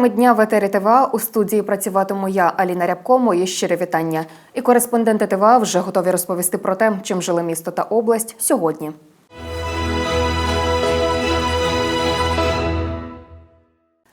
Теми дня в етері ТВА у студії працюватиму я, Аліна Рябко. Мої щирі вітання. І кореспонденти ТВА вже готові розповісти про те, чим жили місто та область сьогодні.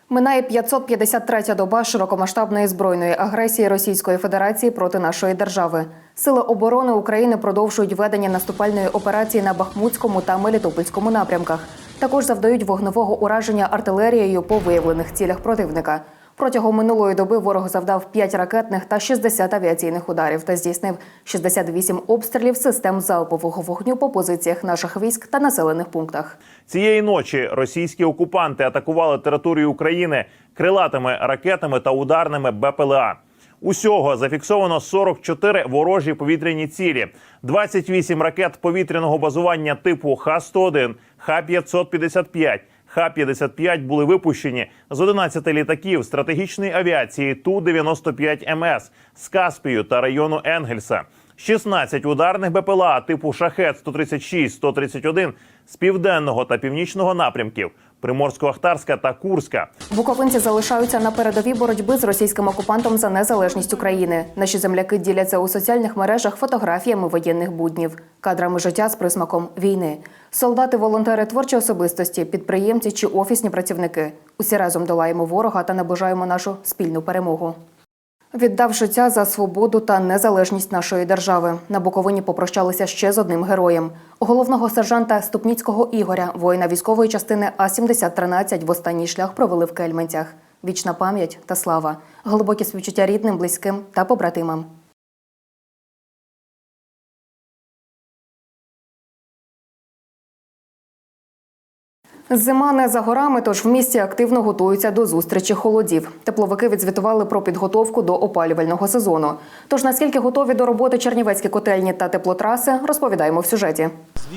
Минає 553-я доба широкомасштабної збройної агресії Російської Федерації проти нашої держави. Сили оборони України продовжують ведення наступальної операції на Бахмутському та Мелітопольському напрямках. Також завдають вогневого ураження артилерією по виявлених цілях противника. Протягом минулої доби ворог завдав 5 ракетних та 60 авіаційних ударів та здійснив 68 обстрілів систем залпового вогню по позиціях наших військ та населених пунктах. Цієї ночі російські окупанти атакували територію України крилатими ракетами та ударними БПЛА. Усього зафіксовано 44 ворожі повітряні цілі, 28 ракет повітряного базування типу Х-101, Х-555, Х-55 були випущені з 11 літаків стратегічної авіації Ту-95МС з Каспію та району Енгельса. 16 ударних БПЛА типу Шахет 136 131 з південного та північного напрямків Приморсько-Ахтарська та Курська. Буковинці залишаються на передовій боротьби з російським окупантом за незалежність України. Наші земляки діляться у соціальних мережах фотографіями воєнних буднів, кадрами життя з присмаком війни. Солдати, волонтери, творчі особистості, підприємці чи офісні працівники. Усі разом долаємо ворога та наближаємо нашу спільну перемогу. Віддав життя за свободу та незалежність нашої держави. На Буковині попрощалися ще з одним героєм. Головного сержанта Ступніцького Ігоря, воїна військової частини А 7013 в останній шлях провели в Кельменцях. Вічна пам'ять та слава, глибокі співчуття рідним, близьким та побратимам. Зима не за горами, тож в місті активно готуються до зустрічі холодів. Тепловики відзвітували про підготовку до опалювального сезону. Тож наскільки готові до роботи чернівецькі котельні та теплотраси, розповідаємо в сюжеті.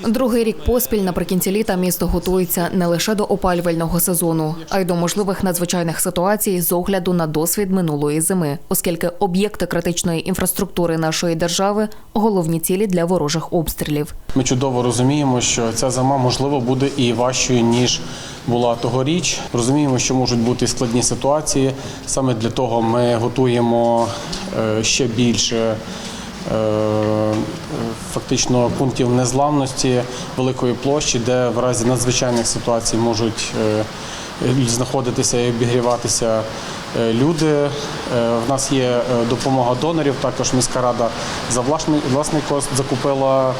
Другий рік поспіль наприкінці літа місто готується не лише до опалювального сезону, а й до можливих надзвичайних ситуацій з огляду на досвід минулої зими, оскільки об'єкти критичної інфраструктури нашої держави головні цілі для ворожих обстрілів. Ми чудово розуміємо, що ця зима можливо буде і важчою ніж була тогоріч. Розуміємо, що можуть бути складні ситуації. Саме для того ми готуємо е, ще більше. Е, Фактично пунктів незламності великої площі, де в разі надзвичайних ситуацій можуть е, знаходитися і обігріватися люди. Е, В нас є е, допомога донорів. Також міська рада за власний, власний кошт закупила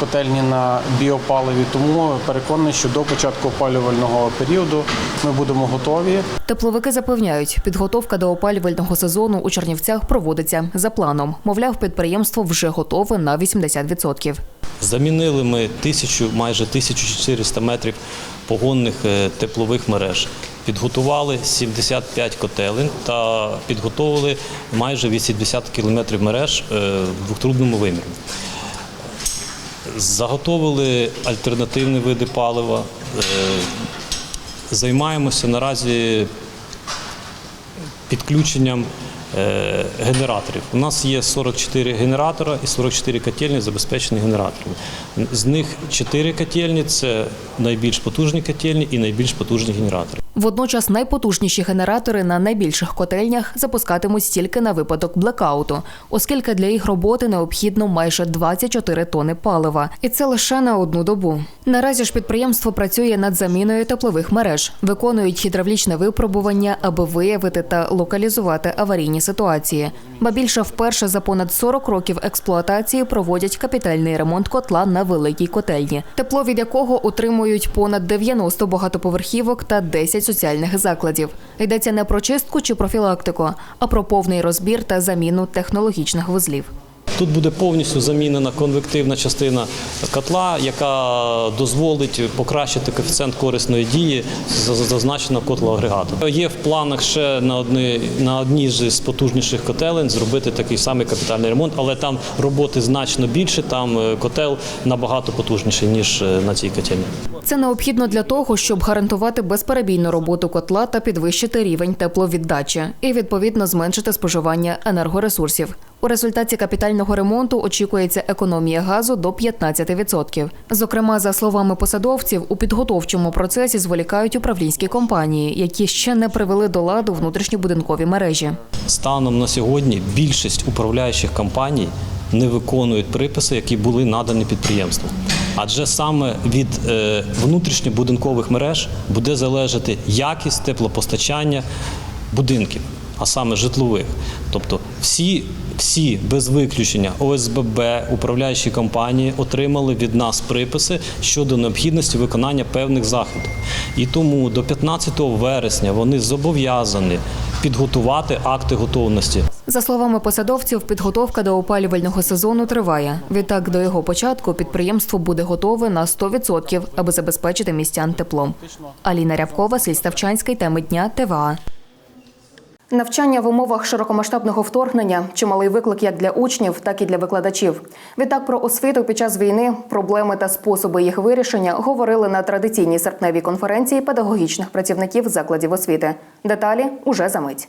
котельні на біопаливі. Тому переконаний, що до початку опалювального періоду ми будемо готові. Тепловики запевняють, підготовка до опалювального сезону у Чернівцях проводиться за планом. Мовляв, підприємство вже готове на 80%. Замінили ми тисячу, майже 1400 метрів погонних е, теплових мереж. Підготували 75 котелень та підготовили майже 80 кілометрів мереж е, в двохтрубному вимірі. Заготовили альтернативні види палива. е, Займаємося наразі підключенням генераторів. У нас є 44 генератора і 44 котельні забезпечені генераторами. З них 4 котельні це найбільш потужні котельні і найбільш потужні генератори. Водночас найпотужніші генератори на найбільших котельнях запускатимуть тільки на випадок блекауту, оскільки для їх роботи необхідно майже 24 тони палива, і це лише на одну добу. Наразі ж підприємство працює над заміною теплових мереж, виконують гідравлічне випробування, аби виявити та локалізувати аварійні ситуації. Ба більше вперше за понад 40 років експлуатації проводять капітальний ремонт котла на великій котельні, тепло від якого утримують понад 90 багатоповерхівок та 10 соціальних закладів. Йдеться не про чистку чи профілактику, а про повний розбір та заміну технологічних вузлів. Тут буде повністю замінена конвективна частина котла, яка дозволить покращити коефіцієнт корисної дії зазначеного котлоагрегату. Є в планах ще на одні, на одній з потужніших котелень зробити такий самий капітальний ремонт, але там роботи значно більше, там е, котел набагато потужніший, ніж е, на цій котельні. Це необхідно для того, щоб гарантувати безперебійну роботу котла та підвищити рівень тепловіддачі і відповідно зменшити споживання енергоресурсів. У результаті капітального ремонту очікується економія газу до 15%. Зокрема, за словами посадовців, у підготовчому процесі зволікають управлінські компанії, які ще не привели до ладу внутрішньобудинкові мережі. Станом на сьогодні більшість управляючих компаній не виконують приписи, які були надані підприємству. Адже саме від е, внутрішньобудинкових мереж буде залежати якість теплопостачання будинків, а саме житлових. Тобто всі, всі без виключення ОСББ, управляючі компанії отримали від нас приписи щодо необхідності виконання певних заходів. І тому до 15 вересня вони зобов'язані підготувати акти готовності. За словами посадовців, підготовка до опалювального сезону триває. Відтак, до його початку підприємство буде готове на 100%, аби забезпечити містян теплом. Аліна Рябкова, Сіль Ставчанський, теми дня ТВА. Навчання в умовах широкомасштабного вторгнення чималий виклик як для учнів, так і для викладачів. Відтак про освіту під час війни, проблеми та способи їх вирішення говорили на традиційній серпневій конференції педагогічних працівників закладів освіти. Деталі уже за мить.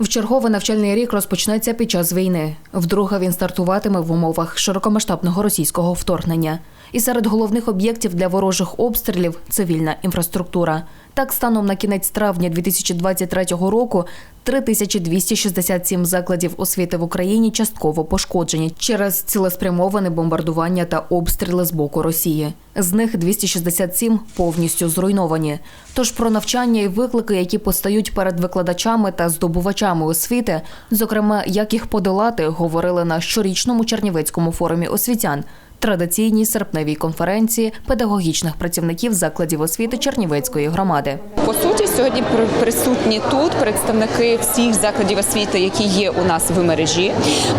Вчерговий навчальний рік розпочнеться під час війни. Вдруге він стартуватиме в умовах широкомасштабного російського вторгнення. І серед головних об'єктів для ворожих обстрілів цивільна інфраструктура. Так, станом на кінець травня 2023 року 3267 закладів освіти в Україні частково пошкоджені через цілеспрямоване бомбардування та обстріли з боку Росії. З них 267 повністю зруйновані. Тож про навчання і виклики, які постають перед викладачами та здобувачами освіти, зокрема, як їх подолати, говорили на щорічному Чернівецькому форумі освітян. Традиційній серпневій конференції педагогічних працівників закладів освіти Чернівецької громади. По суті, сьогодні при- присутні тут представники всіх закладів освіти, які є у нас в мережі.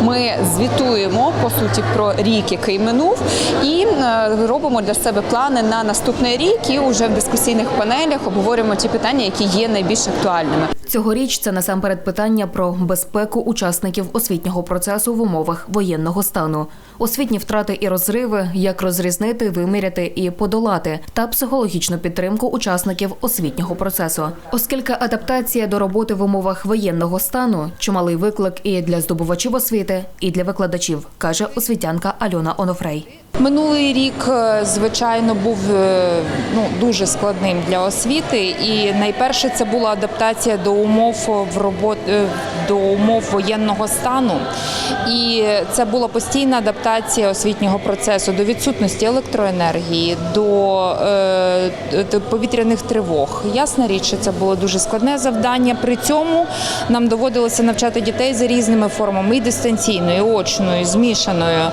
Ми звітуємо по суті про рік, який минув, і е, робимо для себе плани на наступний рік. І вже в дискусійних панелях обговорюємо ті питання, які є найбільш актуальними. Цьогоріч це насамперед питання про безпеку учасників освітнього процесу в умовах воєнного стану, освітні втрати і розриви, як розрізнити, виміряти і подолати, та психологічну підтримку учасників освітнього процесу, оскільки адаптація до роботи в умовах воєнного стану чималий виклик і для здобувачів освіти, і для викладачів, каже освітянка Альона Онофрей. Минулий рік, е, звичайно, був е, ну дуже складним для освіти, і найперше це була адаптація до умов в робот е, до умов воєнного стану. І це була постійна адаптація освітнього процесу до відсутності електроенергії, до, е, повітряних тривог. Ясна річ, що це було дуже складне завдання. При цьому нам доводилося навчати дітей за різними формами і дистанційною, і очною, і змішаною.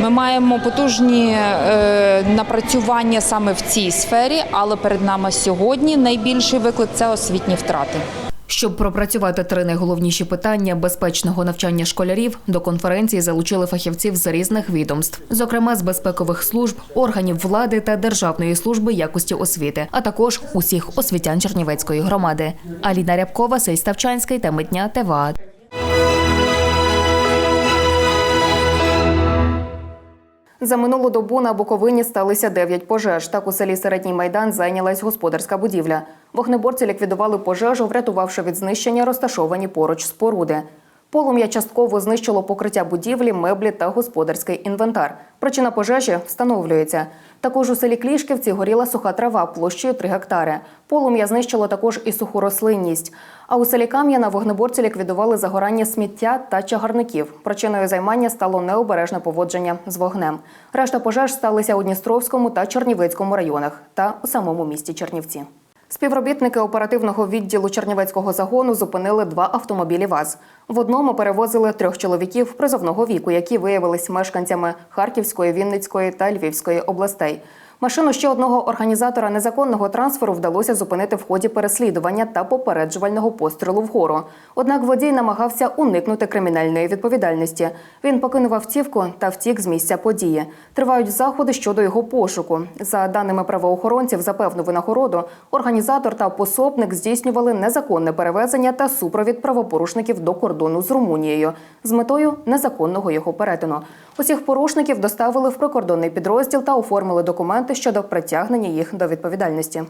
Ми маємо потужні е, напрацювання саме в цій сфері, але перед нами сьогодні найбільший виклик це освітні втрати. Щоб пропрацювати три найголовніші питання безпечного навчання школярів, до конференції залучили фахівців з різних відомств, зокрема з безпекових служб, органів влади та Державної служби якості освіти, а також усіх освітян Чернівецької громади. Аліна Рябкова, Сей Ставчанський та Митня ТВА. За минулу добу на Буковині сталися 9 пожеж. Так у селі Середній Майдан зайнялась господарська будівля. Вогнеборці ліквідували пожежу, врятувавши від знищення розташовані поруч споруди. Полум'я частково знищило покриття будівлі, меблі та господарський інвентар. Причина пожежі встановлюється. Також у селі Клішківці горіла суха трава площею 3 гектари. Полум'я знищило також і суху рослинність. А у селі Кам'яна вогнеборці ліквідували загорання сміття та чагарників. Причиною займання стало необережне поводження з вогнем. Решта пожеж сталися у Дністровському та Чернівецькому районах та у самому місті Чернівці. Співробітники оперативного відділу Чернівецького загону зупинили два автомобілі ВАЗ. В одному перевозили трьох чоловіків призовного віку, які виявились мешканцями Харківської, Вінницької та Львівської областей. Машину ще одного організатора незаконного трансферу вдалося зупинити в ході переслідування та попереджувального пострілу вгору. Однак водій намагався уникнути кримінальної відповідальності. Він покинув автівку та втік з місця події. Тривають заходи щодо його пошуку. За даними правоохоронців, за певну винагороду організатор та пособник здійснювали незаконне перевезення та супровід правопорушників до кордону з Румунією з метою незаконного його перетину. Усіх порушників доставили в прикордонний підрозділ та оформили документи щодо притягнення їх до відповідальності.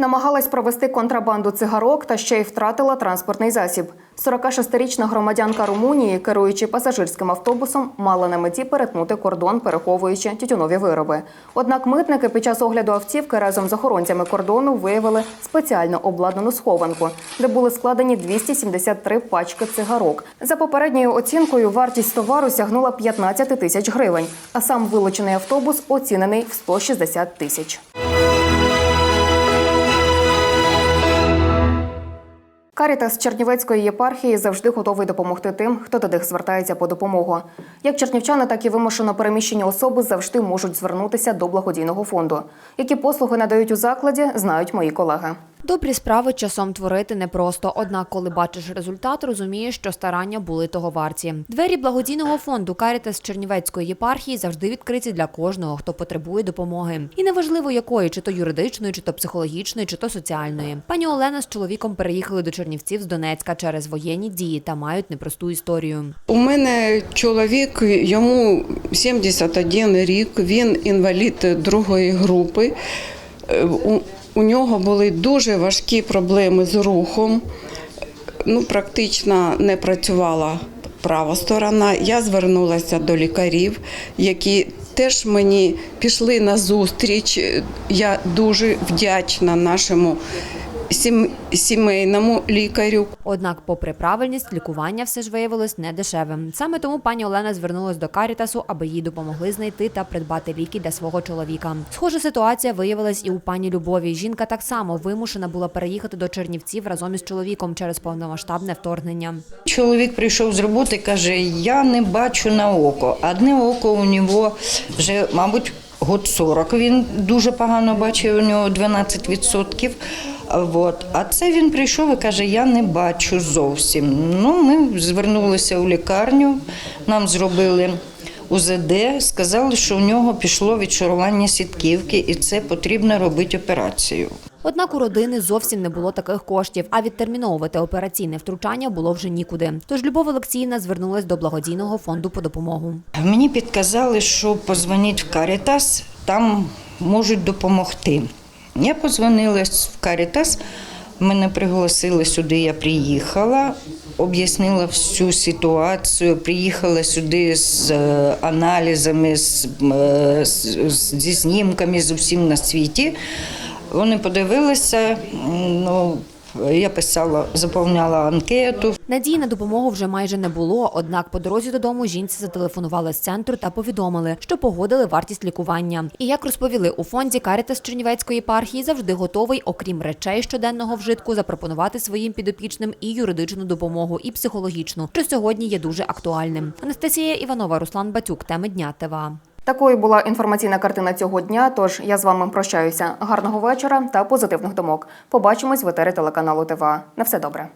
Намагалась провести контрабанду цигарок та ще й втратила транспортний засіб. 46-річна громадянка Румунії, керуючи пасажирським автобусом, мала на меті перетнути кордон, переховуючи тютюнові вироби. Однак митники під час огляду автівки разом з охоронцями кордону виявили спеціально обладнану схованку, де були складені 273 пачки цигарок. За попередньою оцінкою, вартість товару сягнула 15 тисяч гривень, а сам вилучений автобус оцінений в 160 тисяч. Карітас Чернівецької єпархії завжди готовий допомогти тим, хто до них звертається по допомогу. Як чернівчани, так і вимушено переміщені особи завжди можуть звернутися до благодійного фонду. Які послуги надають у закладі, знають мої колеги. Добрі справи часом творити непросто, однак, коли бачиш результат, розумієш, що старання були того варті. Двері благодійного фонду Карітас Чернівецької єпархії завжди відкриті для кожного, хто потребує допомоги. І неважливо якої, чи то юридичної, чи то психологічної, чи то соціальної. Пані Олена з чоловіком переїхали до Чернівців з Донецька через воєнні дії та мають непросту історію. У мене чоловік, йому 71 рік, він інвалід другої групи. У, нього були дуже важкі проблеми з рухом. Ну, практично не працювала права сторона. Я звернулася до лікарів, які теж мені пішли на зустріч. Я дуже вдячна нашому сімейному лікарю. Однак, попри правильність, лікування все ж виявилось недешевим. Саме тому пані Олена звернулась до Карітасу, аби їй допомогли знайти та придбати ліки для свого чоловіка. Схожа ситуація виявилась і у пані Любові. Жінка так само вимушена була переїхати до Чернівців разом із чоловіком через повномасштабне вторгнення. Чоловік прийшов з роботи, каже: я не бачу на око. Одне око у нього вже, мабуть, год 40. Він дуже погано бачив, у нього 12%. Вот. А це він прийшов і каже, я не бачу зовсім. Ну, ми звернулися у лікарню, нам зробили УЗД, сказали, що у нього пішло відшарування сітківки, і це потрібно робити операцію. Однак у родини зовсім не було таких коштів, а відтерміновувати операційне втручання було вже нікуди. Тож Любов Олексіївна звернулась до благодійного фонду по допомогу. Мені підказали, що позвоніть в Карітас, там можуть допомогти. Я позвонила в Карітас, мене пригласили сюди, я приїхала, об'яснила всю ситуацію, приїхала сюди з е, аналізами, е, з- зі знімками, з усім на світі. Вони подивилися, ну, я писала, заповняла анкету, Надії на допомогу вже майже не було. Однак по дорозі додому жінці зателефонували з центру та повідомили, що погодили вартість лікування. І як розповіли у фонді Карітас Чернівецької єпархії завжди готовий, окрім речей щоденного вжитку, запропонувати своїм підопічним і юридичну допомогу, і психологічну, що сьогодні є дуже актуальним. Анастасія Іванова, Руслан Батюк. Теми дня ТВА. Такою була інформаційна картина цього дня. Тож я з вами прощаюся. Гарного вечора та позитивних думок. Побачимось в етері телеканалу ТВА. На все добре.